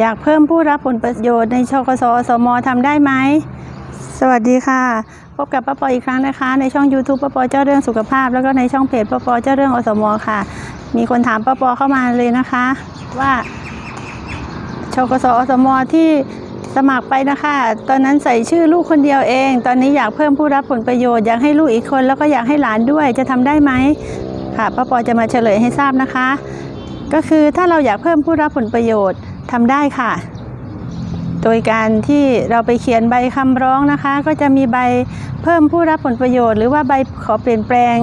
อยากเพิ่มผู้รับผลประโยชน์ในชกสอสมทำได้ไหม สวัสดีค่ะ พบกับป้าปออีกครั้งนะคะ ในช่อง YouTube ป้าปอเจ้าเรื่องสุขภาพ แล้วก็ในช่องเพจป้าปอเจ้าเรื่องอสมค่ะ มีคนถามป้าปอเข้ามาเลยนะคะ ว่าชกสอสมที่สมัครไปนะคะ ตอนนั้นใส่ชื่อลูกคนเดียวเอง ตอนนี้อยากเพิ่มผู้รับผลประโยชน์ อยากให้ลูกอีกคน แล้วก็อยากให้หลานด้วย จะทำได้ไหมค่ะ ป้าปอจะมาเฉลยให้ทราบนะคะ ก็คือถ้าเราอยากเพิ่มผู้รับผลประโยชน์ทำได้ค่ะ โดยการที่เราไปเขียนใบคำร้องนะคะ ก็จะมีใบเพิ่มผู้รับผลประโยชน์ หรือว่าใบขอเปลี่ยนแปลง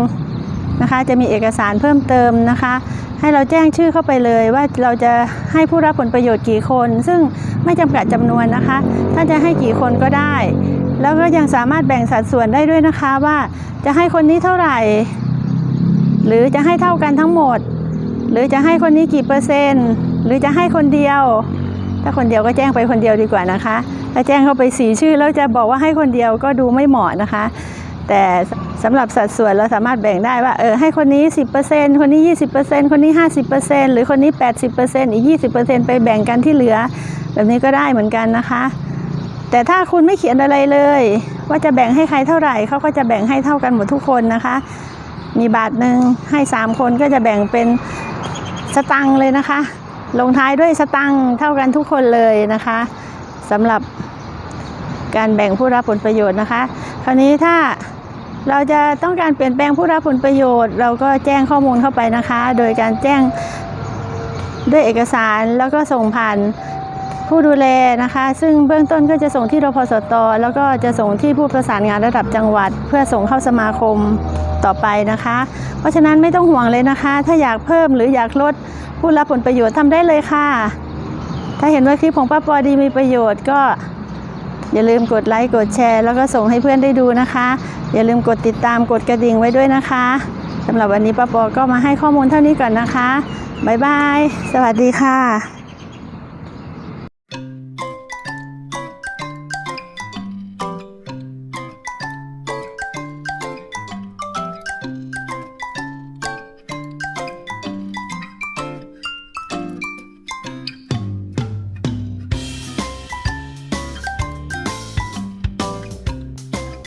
นะคะ จะมีเอกสารเพิ่มเติมนะคะ ให้เราแจ้งชื่อเข้าไปเลยว่าเราจะให้ผู้รับผลประโยชน์กี่คน ซึ่งไม่จำกัดจำนวนนะคะ ถ้าจะให้กี่คนก็ได้ แล้วก็ยังสามารถแบ่งสัดส่วนได้ด้วยนะคะว่าจะให้คนนี้เท่าไหร่ หรือจะให้เท่ากันทั้งหมด หรือจะให้คนนี้กี่เปอร์เซ็นต์ หรือจะให้คนเดียว ถ้าคนเดียวก็แจ้งไปคนเดียวดีกว่านะคะ ถ้าแจ้งเข้าไปสีชื่อแล้วจะบอกว่าให้คนเดียวก็ดูไม่เหมาะนะคะ แต่สำหรับสัดส่วนเราสามารถแบ่งได้ว่าเออให้คนนี้ 10%คนนี้ 20%คนนี้ 50%หรือคนนี้ 80%อีก 20%ไปแบ่งกันที่เหลือ แบบนี้ก็ได้เหมือนกันนะคะ แต่ถ้าคุณไม่เขียนอะไรเลย ว่าจะแบ่งให้ใครเท่าไหร่เขาก็จะแบ่งให้เท่ากันหมดทุกคนนะคะ มีบาทหนึ่งให้สามคนก็จะแบ่งเป็นสตังเลยนะคะ ลงท้ายด้วยสตังเท่ากันทุกคนเลยนะคะสำหรับการแบ่งผู้รับผลประโยชน์นะคะ คราวนี้ถ้าเราจะต้องการเปลี่ยนแปลงผู้รับผลประโยชน์ เราก็แจ้งข้อมูลเข้าไปนะคะ โดยการแจ้งด้วยเอกสารแล้วก็ส่งผ่านผู้ดูแลนะคะ ซึ่งเบื้องต้นก็จะส่งที่รพสตแล้วก็จะส่งที่ผู้ประสานงานระดับจังหวัด เพื่อส่งเข้าสมาคม ต่อไปนะคะ เพราะฉะนั้นไม่ต้องห่วงเลยนะคะ ถ้าอยากเพิ่มหรืออยากลดผู้รับผลประโยชน์ทำได้เลยค่ะ ถ้าเห็นว่าคลิปของป้าปอดีมีประโยชน์ก็อย่าลืมกดไลค์กดแชร์ แล้วก็ส่งให้เพื่อนได้ดูนะคะ อย่าลืมกดติดตามกดกระดิ่งไว้ด้วยนะคะสำหรับวันนี้ป้าปอก็มาให้ข้อมูลเท่านี้ก่อนนะคะ บ๊ายบาย สวัสดีค่ะ